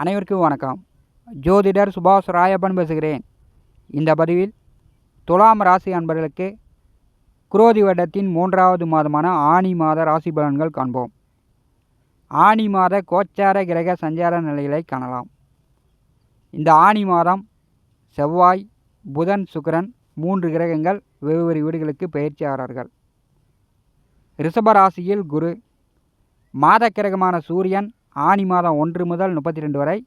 அனைவருக்கும் வணக்கம். ஜோதிடர் சுபாஷ் ராயப்பன் பேசுகிறேன். இந்த பதிவில் துலாம் ராசி அன்பர்களுக்கு குரோதி வருடத்தின் மூன்றாவது மாதமான ஆனி மாத ராசி பலன்கள் காண்போம். ஆனி மாத கோச்சார கிரக சஞ்சார நிலைகளை காணலாம். இந்த ஆனி மாதம் செவ்வாய் புதன் சுக்கரன் மூன்று கிரகங்கள் வெவ்வேறு வீடுகளுக்கு பயிற்சியாளர்கள் ரிஷபராசியில் ரிஷப ராசியில் குரு மாத கிரகமான சூரியன் ஆனி மாதம் ஒன்று முதல் முப்பத்தி ரெண்டு வரை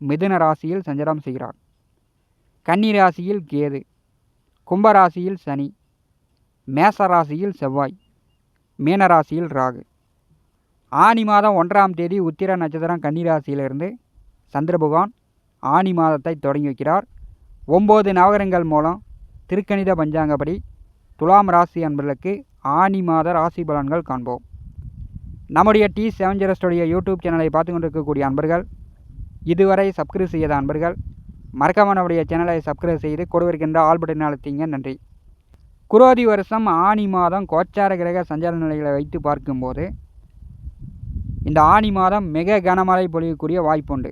மிதுன ராசியில் சஞ்சாரம் செய்கிறார். கன்னி ராசியில் கேது கும்பராசியில் சனி மேச ராசியில் செவ்வாய் மீனராசியில் ராகு. ஆனி மாதம் ஒன்றாம் தேதி உத்திர நட்சத்திரம் கன்னி ராசியிலிருந்து சந்திர பகவான் ஆனி மாதத்தை தொடங்கி வைக்கிறார். ஒம்பது நவகரங்கள் மூலம் திருக்கணித பஞ்சாங்கப்படி துலாம் ராசி அன்பர்களுக்கு ஆனி மாத ராசி பலன்கள் காண்போம். நம்முடைய டி செவன் யூடியூப் சேனலை பார்த்து கொண்டிருக்கக்கூடிய அன்பர்கள் இதுவரை சப்ஸ்கிரைப் செய்யாத அன்பர்கள் மறக்காம நம்முடைய சேனலை சப்ஸ்கிரைப் செய்து கொடுவிருக்கின்ற ஆல் பட்டன் அழுத்திங்க நன்றி. குரோதி வருஷம் ஆனி மாதம் கோச்சார கிரக சஞ்சார நிலைகளை வைத்து பார்க்கும்போது இந்த ஆனி மாதம் மிக கனமழை பொழியக்கூடிய வாய்ப்புண்டு.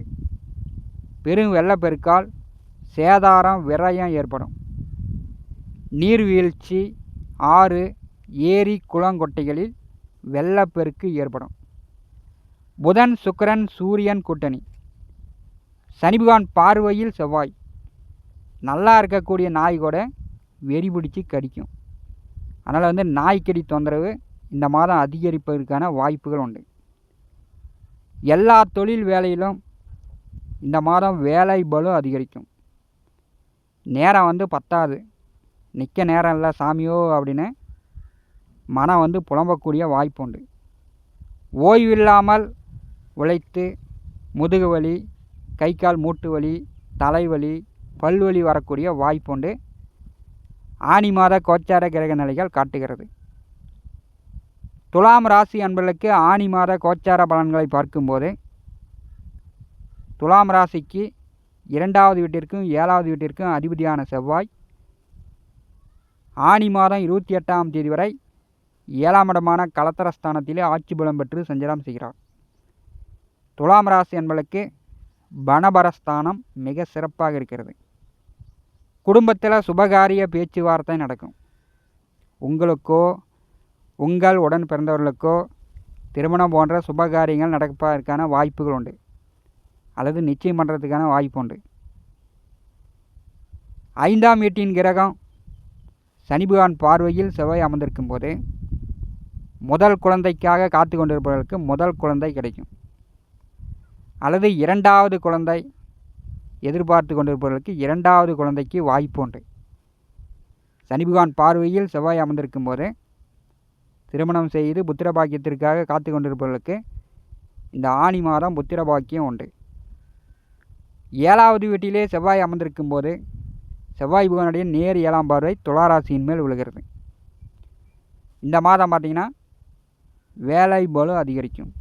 பெரும் வெள்ளப்பெருக்கால் சேதாரம் விரயம் ஏற்படும். நீர்வீழ்ச்சி ஆறு ஏரி குளங்கொட்டைகளில் வெள்ளப்பெருக்கு ஏற்படும். புதன் சுக்கிரன் சூரியன் கூட்டணி. சனி பகவான் பார்வையில் செவ்வாய். நல்லா இருக்கக்கூடிய நாய் கூட வெறி பிடிச்சி கடிக்கும். அதனால் வந்து நாய்க்கடி தொந்தரவு இந்த மாதம் அதிகரிப்பதற்கான வாய்ப்புகள் உண்டு. எல்லா தொழில் வேலையிலும் இந்த மாதம் வேலை பலு அதிகரிக்கும். நேரம் வந்து பத்தாது. நிற்க நேரம் இல்லை சாமியோ அப்படின்னு மனம் வந்து புலம்பக்கூடிய வாய்ப்புண்டு ஓய்வில்லாமல் உழைத்து முதுகு வலி கை கால் மூட்டு வலி தலைவலி பல்வலி வரக்கூடிய வாய்ப்புண்டு ஆணி மாத கோச்சார கிரக நிலைகள் காட்டுகிறது. துலாம் ராசி அன்பர்களுக்கு ஆணி மாத கோச்சார பலன்களை பார்க்கும்போது துலாம் ராசிக்கு இரண்டாவது வீட்டிற்கும் ஏழாவது வீட்டிற்கும் அதிபதியான செவ்வாய் ஆனி மாதம் இருபத்தி எட்டாம் தேதி வரை ஏழாம் இடமான கலத்தரஸ்தானத்திலே ஆட்சி பலம் பெற்று சஞ்சலம் செய்கிறார். துலாம் ராசி என்பளுக்கு பணபரஸ்தானம் மிக சிறப்பாக இருக்கிறது. குடும்பத்தில் சுபகாரிய பேச்சுவார்த்தை நடக்கும். உங்களுக்கோ உங்கள் உடன் பிறந்தவர்களுக்கோ திருமணம் போன்ற சுபகாரியங்கள் நடப்பதற்கான வாய்ப்புகள் உண்டு. அல்லது நிச்சயம் பண்ணுறதுக்கான வாய்ப்பு உண்டு. ஐந்தாம் வீட்டின் கிரகம் சனிபகவான் பார்வையில் செவ்வாய் அமர்ந்திருக்கும் போது முதல் குழந்தைக்காக காத்து கொண்டிருப்பவர்களுக்கு முதல் குழந்தை கிடைக்கும். அல்லது இரண்டாவது குழந்தை எதிர்பார்த்து கொண்டிருப்பவர்களுக்கு இரண்டாவது குழந்தைக்கு வாய்ப்பு உண்டு. சனி பகவான் பார்வையில் செவ்வாய் அமர்ந்திருக்கும் போது திருமணம் செய்து புத்திர பாக்கியத்திற்காக காத்து கொண்டிருப்பவர்களுக்கு இந்த ஆணி மாதம் புத்திர பாக்கியம் உண்டு. ஏழாவது வீட்டிலே செவ்வாய் அமர்ந்திருக்கும் போது செவ்வாய் பகவானுடைய நேர் ஏழாம் பார்வை துளாராசியின் மேல் விழுகிறது. இந்த மாதம் பார்த்திங்கன்னா வேலை பலு அதிகரிக்கும்.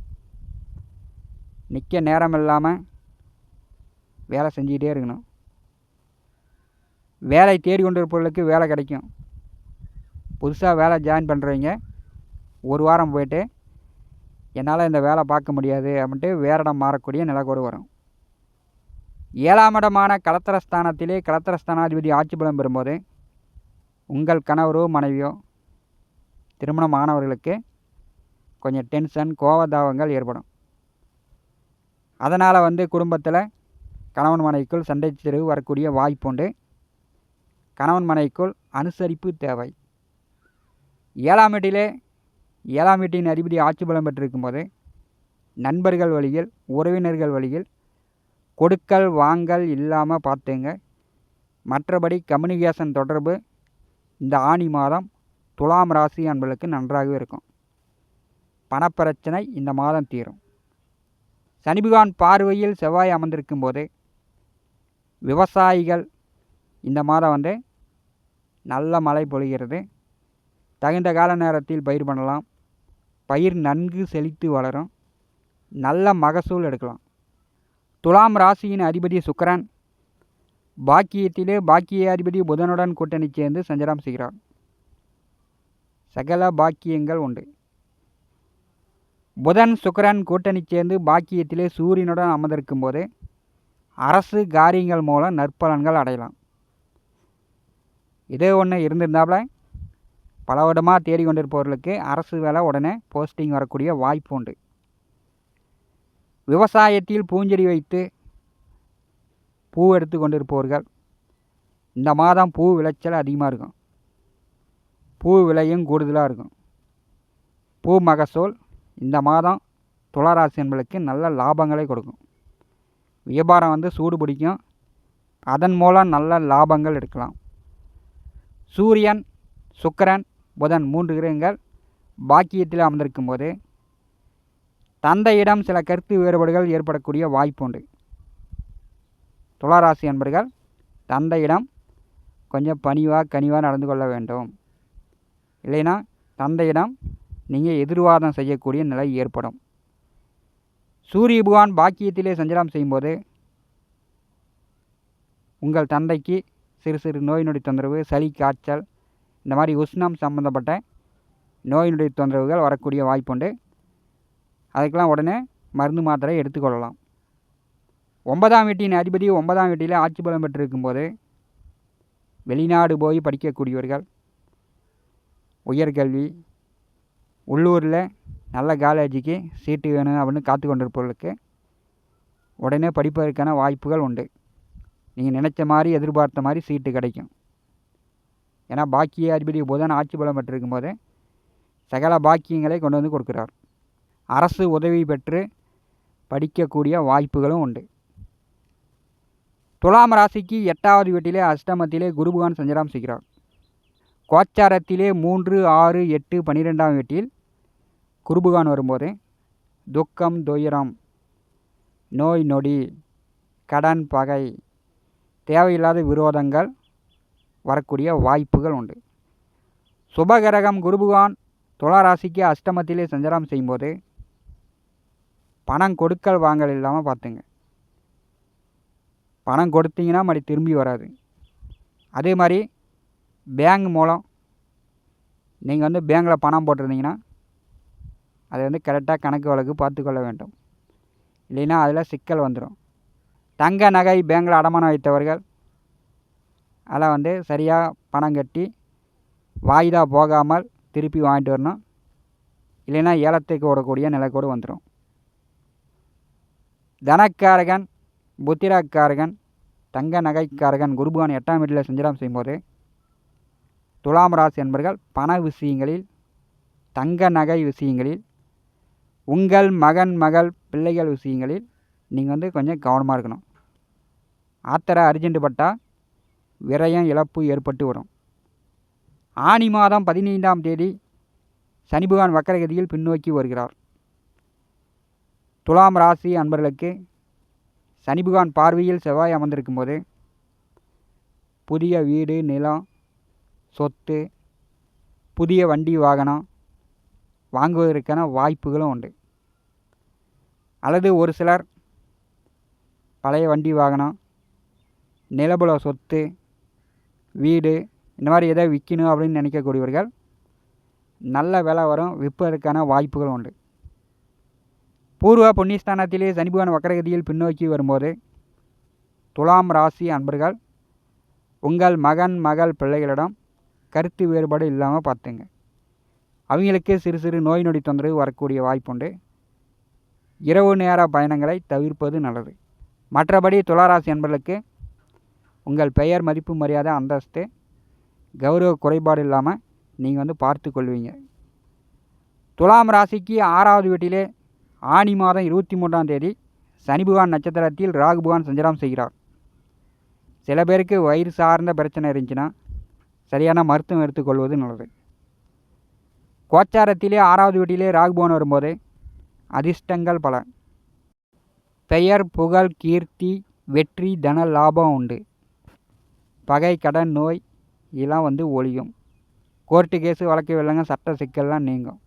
நிற்க நேரம் இல்லாமல் வேலை செஞ்சுக்கிட்டே இருக்கணும். வேலை தேடி கொண்டு இருப்பவர்களுக்கு வேலை கிடைக்கும். புதுசாக வேலை ஜாயின் பண்ணுறவங்க ஒரு வாரம் போயிட்டு என்னால் இந்த வேலை பார்க்க முடியாது அப்படின்ட்டு வேற இடம் மாறக்கூடிய நிலக்கோடு வரும். ஏழாம் இடமான கலத்திரஸ்தானத்திலே கலத்திரஸ்தானாதிபதி ஆட்சி பலம் பெறும்போது உங்கள் கணவரோ மனைவியோ திருமணமானவர்களுக்கு கொஞ்சம் டென்ஷன் கோவதாவங்கள் ஏற்படும். அதனால் வந்து குடும்பத்தில் கணவன் மனைவிக்குள் சண்டை சிறு வரக்கூடிய வாய்ப்புண்டு கணவன் மனைவிக்குள் அனுசரிப்பு தேவை. ஏழாம் வீட்டிலே ஏழாம் வீட்டின் அதிபதி ஆட்சி பலம் பெற்றிருக்கும்போது நண்பர்கள் வழியில் உறவினர்கள் வழியில் கொடுக்கல் வாங்கல் இல்லாமல் பார்த்துங்க. மற்றபடி கம்யூனிகேஷன் தொடர்பு இந்த ஆணி மாதம் துலாம் ராசி அன்பர்களுக்கு நன்றாகவே இருக்கும். பணப்பிரச்சனை இந்த மாதம் தீரும். சனிபகவான் பார்வையில் செவ்வாய் அமர்ந்திருக்கும் போது விவசாயிகள் இந்த மாதம் வந்து நல்ல மழை பொழிகிறது. தகுந்த கால நேரத்தில் பயிர் பண்ணலாம். பயிர் நன்கு செழித்து வளரும். நல்ல மகசூல் எடுக்கலாம். துலாம் ராசியின் அதிபதி சுக்கரன் பாக்கியத்திலே பாக்கிய அதிபதி புதனுடன் கூட்டணி சேர்ந்து சஞ்சாரம் செய்கிறார். சகல பாக்கியங்கள் உண்டு. புதன் சுக்கரன் கூட்டணி சேர்ந்து பாக்கியத்திலே சூரியனுடன் அமர்ந்திருக்கும் போது அரசு காரியங்கள் மூலம் நற்பலன்கள் அடையலாம். இதே ஒன்று இருந்திருந்தாப்புல பல வருடமாக தேடிக்கொண்டிருப்பவர்களுக்கு அரசு வேலை உடனே போஸ்டிங் வரக்கூடிய வாய்ப்பு உண்டு. விவசாயத்தில் பூஞ்செடி வைத்து பூ எடுத்து கொண்டிருப்பவர்கள் இந்த மாதம் பூ விளைச்சல் அதிகமாக இருக்கும். பூ விலையும் கூடுதலாக இருக்கும். பூ மகசூல் இந்த மாதம் துளாராசி என்பதற்கு நல்ல லாபங்களை கொடுக்கும். வியாபாரம் வந்து சூடு பிடிக்கும். அதன் மூலம் நல்ல லாபங்கள் எடுக்கலாம். சூரியன் சுக்கரன் புதன் மூன்று கிரகங்கள் பாக்கியத்தில் அமர்ந்திருக்கும் போது தந்தையிடம் சில கருத்து வேறுபாடுகள் ஏற்படக்கூடிய வாய்ப்பு உண்டு. துளாராசி என்பர்கள் தந்தையிடம் கொஞ்சம் பணிவாக கனிவாக நடந்து கொள்ள வேண்டும். இல்லைன்னா தந்தையிடம் நீங்கள் எதிர்வாதம் செய்யக்கூடிய நிலை ஏற்படும். சூரிய பகவான் பாக்கியத்திலே சஞ்சலம் செய்யும்போது உங்கள் தந்தைக்கு சிறு சிறு நோய் நொடி தொந்தரவு சளி காய்ச்சல் இந்த மாதிரி உஷ்ணம் சம்மந்தப்பட்ட நோய் நொடி தொந்தரவுகள் வரக்கூடிய வாய்ப்புண்டு அதுக்கெல்லாம் உடனே மருந்து மாத்திரை எடுத்துக்கொள்ளலாம் ஒன்பதாம் வீட்டின் அதிபதி ஒன்பதாம் வீட்டில் ஆட்சி பலம் பெற்றிருக்கும்போது வெளிநாடு போய் படிக்கக்கூடியவர்கள் உயர்கல்வி உள்ளூரில் நல்ல காலேஜுக்கு சீட்டு வேணும் அப்படின்னு காத்து கொண்டிருப்பவர்களுக்கு உடனே படிப்பதற்கான வாய்ப்புகள் உண்டு. நீங்கள் நினச்ச மாதிரி எதிர்பார்த்த மாதிரி சீட்டு கிடைக்கும். ஏன்னா பாக்கிய அதிபதி புதன் ஆட்சி பலம் பெற்றிருக்கும் போது சகல பாக்கியங்களை கொண்டு வந்து கொடுக்குறார். அரசு உதவி பெற்று படிக்கக்கூடிய வாய்ப்புகளும் உண்டு. துலாம் ராசிக்கு எட்டாவது வீட்டிலே அஷ்டமத்திலே குரு பகவான் செய்கிறார். கோச்சாரத்திலே மூன்று ஆறு எட்டு பன்னிரெண்டாம் வீட்டில் குருபகான் வரும்போது துக்கம் துயரம் நோய் நொடி கடன் பகை தேவையில்லாத விரோதங்கள் வரக்கூடிய வாய்ப்புகள் உண்டு. சுபகிரகம் குருபகான் துளாராசிக்கு அஷ்டமத்திலே சஞ்சாரம் செய்யும்போது பணம் கொடுக்கல் வாங்கல் இல்லாமல் பார்த்துங்க. பணம் கொடுத்தீங்கன்னா மறுபடி திரும்பி வராது. அதே மாதிரி பேங்க் மூலம் நீங்கள் வந்து பேங்கில் பணம் போட்டிருந்தீங்கன்னா அதை வந்து கரெக்டாக கணக்கு வழக்கு பார்த்துக்கொள்ள வேண்டும். இல்லைன்னா அதில் சிக்கல் வந்துடும் தங்க நகை பேங்கில் அடமானம் வைத்தவர்கள் அதில் வந்து சரியாக பணம் கட்டி வாய்தா போகாமல் திருப்பி வாங்கிட்டு வரணும். இல்லைன்னா ஏலத்துக்கு ஓடக்கூடிய நிலை கூட வந்துடும் தனக்காரகன் புத்திராக்காரகன் தங்க நகைக்காரகன் குருபகான் எட்டாம் வீட்டில் சஞ்சாரம் செய்யும்போது துலாம் ராசி என்பவர்கள் பண விஷயங்களில் தங்க நகை விஷயங்களில் உங்கள் மகன் மகள் பிள்ளைகள் விஷயங்களில் நீங்கள் வந்து கொஞ்சம் கவனமாக இருக்கணும். ஆத்திர அர்ஜென்ட் பட்டால் விரயம் இழப்பு ஏற்பட்டு வரும். ஆனி மாதம் பதினைந்தாம் தேதி சனி பகவான் வக்கரகதியில் பின்னோக்கி வருகிறார். துலாம் ராசி அன்பர்களுக்கு சனி பகவான் பார்வையில் செவ்வாய் அமர்ந்திருக்கும் போது புதிய வீடு நிலம் சொத்து புதிய வண்டி வாகனம் வாங்குவதற்கான வாய்ப்புகளும் உண்டு. அல்லது ஒரு சிலர் பழைய வண்டி வாகனம் நிலபுல சொத்து வீடு இந்த மாதிரி எதை விற்கணும் அப்படின்னு நினைக்கக்கூடியவர்கள் நல்ல விலை வரும் விற்பதற்கான வாய்ப்புகள் உண்டு. பூர்வ புண்ணியஸ்தானத்திலே சனிபகவான் வக்கரகதியில் பின்னோக்கி வரும்போது துலாம் ராசி அன்பர்கள் உங்கள் மகன் மகள் பிள்ளைகளிடம் கருத்து வேறுபாடு இல்லாமல் பார்த்துங்க. அவங்களுக்கு சிறு சிறு நோய் நொடி தொந்தரவு வரக்கூடிய வாய்ப்புண்டு. இரவு நேர பயணங்களை தவிர்ப்பது நல்லது. மற்றபடி துளாராசி என்பர்களுக்கு உங்கள் பெயர் மதிப்பு மரியாதை அந்தஸ்து கௌரவ குறைபாடு இல்லாமல் நீங்கள் வந்து பார்த்து கொள்வீங்க. துலாம் ராசிக்கு ஆறாவது வீட்டிலே ஆனி மாதம் இருபத்தி மூன்றாம் தேதி சனிபகவான் நட்சத்திரத்தில் ராகு பகவான் செய்கிறார். சில பேருக்கு வயிறு சார்ந்த பிரச்சனை இருந்துச்சுன்னா சரியான மருத்துவம் எடுத்துக்கொள்வது நல்லது. கோச்சாரத்திலே ஆறாவது வீட்டிலே ராகுபவன் வரும்போது அதிர்ஷ்டங்கள் பல. பெயர் புகழ் கீர்த்தி வெற்றி தன லாபம் உண்டு. பகை கடன் நோய் இதெல்லாம் வந்து ஒழியும். கோர்ட்டு கேஸு வழக்கு வெள்ளங்க சட்ட சிக்கல்லாம் நீங்கும்.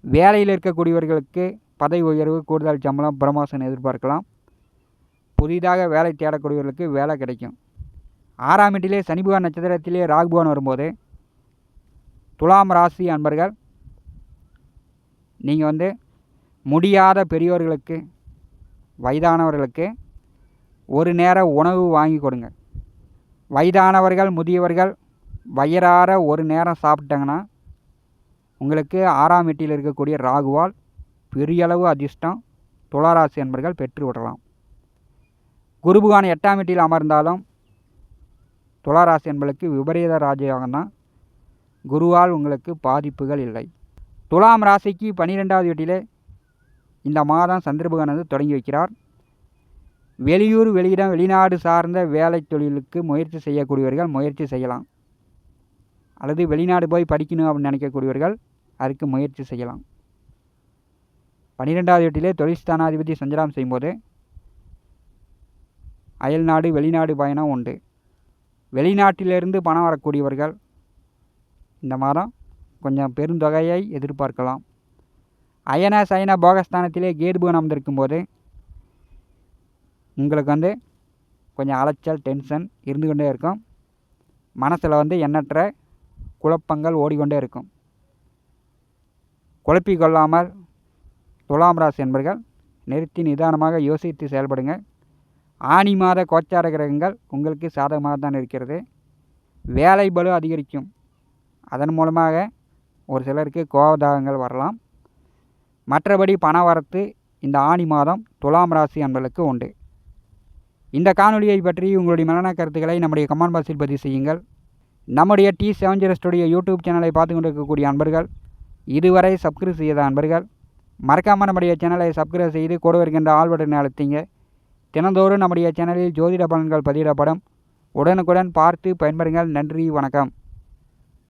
வேலையில் இருக்கக்கூடியவர்களுக்கு பதவி உயர்வு கூடுதல் சம்பளம் ப்ரமோஷன் எதிர்பார்க்கலாம். புதிதாக வேலை தேடக்கூடியவர்களுக்கு வேலை கிடைக்கும். ஆறாம் வீட்டிலே சனி நட்சத்திரத்திலே ராகுபவன் வரும்போது துலாம் ராசி அன்பர்கள் நீங்கள் வந்து முடியாத பெரியோர்களுக்கு வயதானவர்களுக்கு ஒரு நேர உணவு வாங்கி கொடுங்க. வயதானவர்கள் முதியவர்கள் வயிறார ஒரு நேரம் சாப்பிட்டாங்கன்னா உங்களுக்கு ஆறாம் வீட்டில் இருக்கக்கூடிய ராகுவால் பெரியளவு அதிர்ஷ்டம் துளாராசி என்பர்கள் பெற்று விடலாம். குருபுகான் எட்டாம் வெட்டியில் அமர்ந்தாலும் துளாராசி என்பளுக்கு விபரீத ராஜயோகம் தான் குருவால் உங்களுக்கு பாதிப்புகள் இல்லை. துலாம் ராசிக்கு பன்னிரெண்டாவது வீட்டிலே இந்த மாதம் சந்திரபுகானது தொடங்கி வைக்கிறார். வெளியூர் வெளியிடம் வெளிநாடு சார்ந்த வேலை தொழிலுக்கு முயற்சி செய்யக்கூடியவர்கள் முயற்சி செய்யலாம். அல்லது வெளிநாடு போய் படிக்கணும் அப்படின்னு நினைக்கக்கூடியவர்கள் அதுக்கு முயற்சி செய்யலாம். பன்னிரெண்டாவது வீட்டிலே தொழில் ஸ்தானாதிபதி சஞ்சலம் செய்யும்போது அயல்நாடு வெளிநாடு பயணம் உண்டு. வெளிநாட்டிலிருந்து பணம் வரக்கூடியவர்கள் இந்த மாதம் கொஞ்சம் பெருந்தொகையை எதிர்பார்க்கலாம். அயன சயன போகஸ்தானத்திலே கேதுபுகன் அமர்ந்திருக்கும் போது உங்களுக்கு வந்து கொஞ்சம் அலைச்சல் டென்ஷன் இருந்து கொண்டே இருக்கும். மனசில் வந்து எண்ணற்ற குழப்பங்கள் ஓடிக்கொண்டே இருக்கும். குழப்பிக்கொள்ளாமல் துலாம் ராசி என்பர்கள் நிறுத்தி நிதானமாக யோசித்து செயல்படுங்க ஆனி மாத கோச்சார கிரகங்கள் உங்களுக்கு சாதகமாக தான் இருக்கிறது. வேலை பலு அதிகரிக்கும். அதன் மூலமாக ஒரு சிலருக்கு கோபதாகங்கள் வரலாம். மற்றபடி பண வரத்து இந்த ஆணி மாதம் துலாம் ராசி அன்பர்களுக்கு உண்டு. இந்த காணொலியை பற்றி உங்களுடைய மரண கருத்துக்களை நம்முடைய கமெண்ட் பாக்ஸில் பதிவு செய்யுங்கள். நம்முடைய T seven zero studio YouTube சேனலை பார்த்து கொண்டிருக்கக்கூடிய அன்பர்கள் இதுவரை சப்ஸ்கிரைப் செய்யாத அன்பர்கள் மறக்காமல் நம்முடைய சேனலை சப்ஸ்கிரைப் செய்து கூட வருகின்ற ஆள் பட்டனை அழுத்திங்க. தினந்தோறும் நம்முடைய சேனலில் ஜோதிட பலன்கள் பதிவிடப்படும். உடனுக்குடன் பார்த்து பயன்பெறுங்கள். நன்றி வணக்கம்.